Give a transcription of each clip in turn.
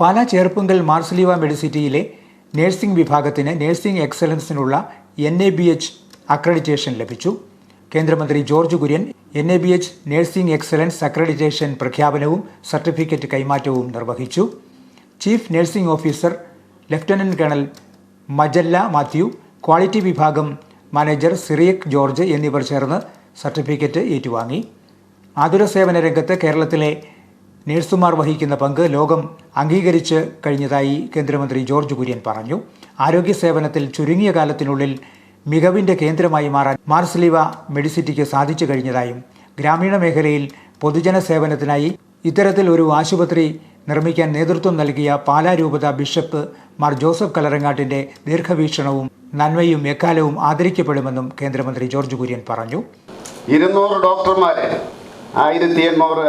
പാലാ ചേർപ്പുങ്കൽ മാർസലീവ മെഡിസിറ്റിയിലെ നഴ്സിംഗ് വിഭാഗത്തിന് nursing എക്സലൻസിനുള്ള N A B H accreditation ലഭിച്ചു. കേന്ദ്രമന്ത്രി George Kurian N A B H nursing excellence accreditation പ്രഖ്യാപനവും certificate കൈമാറ്റവും നിർവഹിച്ചു. Chief nursing officer lieutenant colonel Majella Mathew quality വിഭാഗം manager Cyriac George എന്നിവർ ചേർന്ന് സർട്ടിഫിക്കറ്റ് ഏറ്റുവാങ്ങി. ആതുര സേവന രംഗത്ത് കേരളത്തിലെ നഴ്സുമാർ വഹിക്കുന്ന പങ്ക് ലോകം അംഗീകരിച്ച് കഴിഞ്ഞതായി കേന്ദ്രമന്ത്രി ജോർജ് കുര്യൻ പറഞ്ഞു. ആരോഗ്യ സേവനത്തിൽ ചുരുങ്ങിയ കാലത്തിനുള്ളിൽ മികവിന്റെ കേന്ദ്രമായി മാറാൻ മാർസ്ലീവ മെഡിസിറ്റിക്ക് സാധിച്ചു കഴിഞ്ഞതായും ഗ്രാമീണ മേഖലയിൽ പൊതുജന സേവനത്തിനായി ഇത്തരത്തിൽ ഒരു ആശുപത്രി നിർമ്മിക്കാൻ നേതൃത്വം നൽകിയ പാലാ രൂപത ബിഷപ്പ് മാർ ജോസഫ് കലറങ്ങാട്ടിന്റെ ദീർഘവീക്ഷണവും നന്മയും എക്കാലവും ആദരിക്കപ്പെടുമെന്നും കേന്ദ്രമന്ത്രി ജോർജ് കുര്യൻ പറഞ്ഞു. ഇരുന്നൂറ് ഡോക്ടർമാരെ ആയിരത്തി എണ്ണൂറ്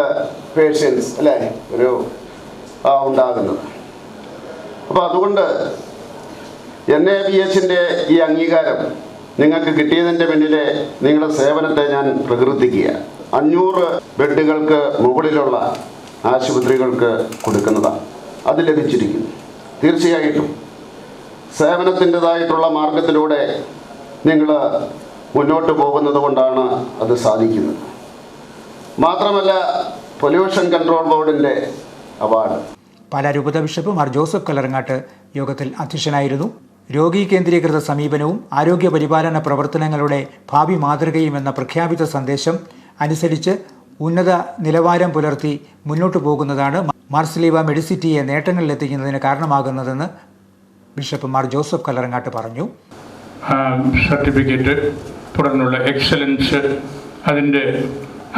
പേഷ്യൻസ് അല്ലേ? ഒരു ഉണ്ടാകുന്നത് അപ്പോൾ അതുകൊണ്ട് എൻ എ ബി എച്ചിന്റെ ഈ അംഗീകാരം നിങ്ങൾക്ക് കിട്ടിയതിന്റെ പിന്നിലെ നിങ്ങളുടെ സേവനത്തെ ഞാൻ പ്രകീർത്തിക്കുക അഞ്ഞൂറ് ബെഡുകൾക്ക് മുകളിലുള്ള ആശുപത്രികൾക്ക് കൊടുക്കുന്നതാണ് അത് ലഭിച്ചിരിക്കുന്നു. തീർച്ചയായിട്ടും സേവനത്തിന്റെതായിട്ടുള്ള മാർഗത്തിലൂടെ നിങ്ങൾ മുന്നോട്ട് പോകുന്നത് കൊണ്ടാണ് അത് സാധിക്കുന്നത്. മാത്രമല്ല പൊല്യൂഷൻ കൺട്രോൾ ബോർഡിന്റെ അവാർഡ്. പാലാ രൂപത ബിഷപ്പ് മാർ ജോസഫ് കലറങ്ങാട്ട് യോഗത്തിൽ അധ്യക്ഷനായിരുന്നു. രോഗി കേന്ദ്രീകൃത സമീപനവും ആരോഗ്യ പരിപാലന പ്രവർത്തനങ്ങളുടെ ഭാവി മാതൃകയും എന്ന പ്രഖ്യാപിത സന്ദേശം അനുസരിച്ച് ഉന്നത നിലവാരം പുലർത്തി മുന്നോട്ടു പോകുന്നതാണ് മാർസലീവ മെഡിസിറ്റിയെ നേട്ടങ്ങളിലെത്തിക്കുന്നതിന് കാരണമാകുന്നതെന്ന് ബിഷപ്പ് മാർ ജോസഫ് കലറങ്ങാട്ട് പറഞ്ഞു. സർട്ടിഫിക്കറ്റ് തുടർന്നുള്ള എക്സലൻസ് അതിന്റെ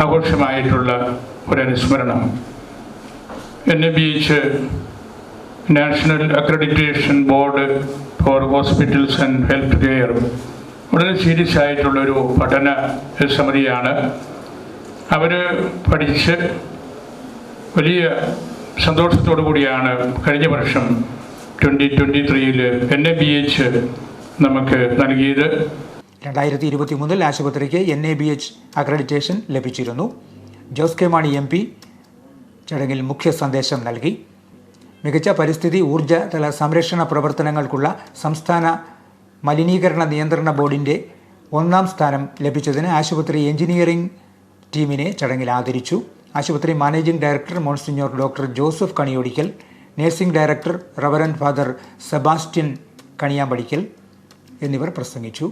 ആഘോഷമായിട്ടുള്ള ഒരനുസ്മരണം. N A B H national accreditation board for hospitals and health care വളരെ സീരിയസ് ആയിട്ടുള്ളൊരു പഠന സമിതിയാണ്. അവർ പഠിച്ച് വലിയ സന്തോഷത്തോടു കൂടിയാണ് കഴിഞ്ഞ വർഷം ട്വന്റി ട്വന്റി ത്രീയിൽ എൻ എ ബി എച്ച് നമുക്ക് നൽകിയത്. രണ്ടായിരത്തി ഇരുപത്തി മൂന്നിൽ ആശുപത്രിക്ക് N A B H accreditation ലഭിച്ചിരുന്നു. Jose K Mani M P ചടങ്ങിൽ മുഖ്യ സന്ദേശം നൽകി. മികച്ച പരിസ്ഥിതി ഊർജതല സംരക്ഷണ പ്രവർത്തനങ്ങൾക്കുള്ള സംസ്ഥാന മലിനീകരണ നിയന്ത്രണ ബോർഡിന്റെ ഒന്നാം സ്ഥാനം ലഭിച്ചതിന് ആശുപത്രി എഞ്ചിനീയറിംഗ് ടീമിനെ ചടങ്ങിൽ ആദരിച്ചു. ആശുപത്രി managing director monsignor doctor Joseph Kaniyodickal nursing director reverend father Sebastian Kaniyampadickal എന്നിവർ പ്രസംഗിച്ചു.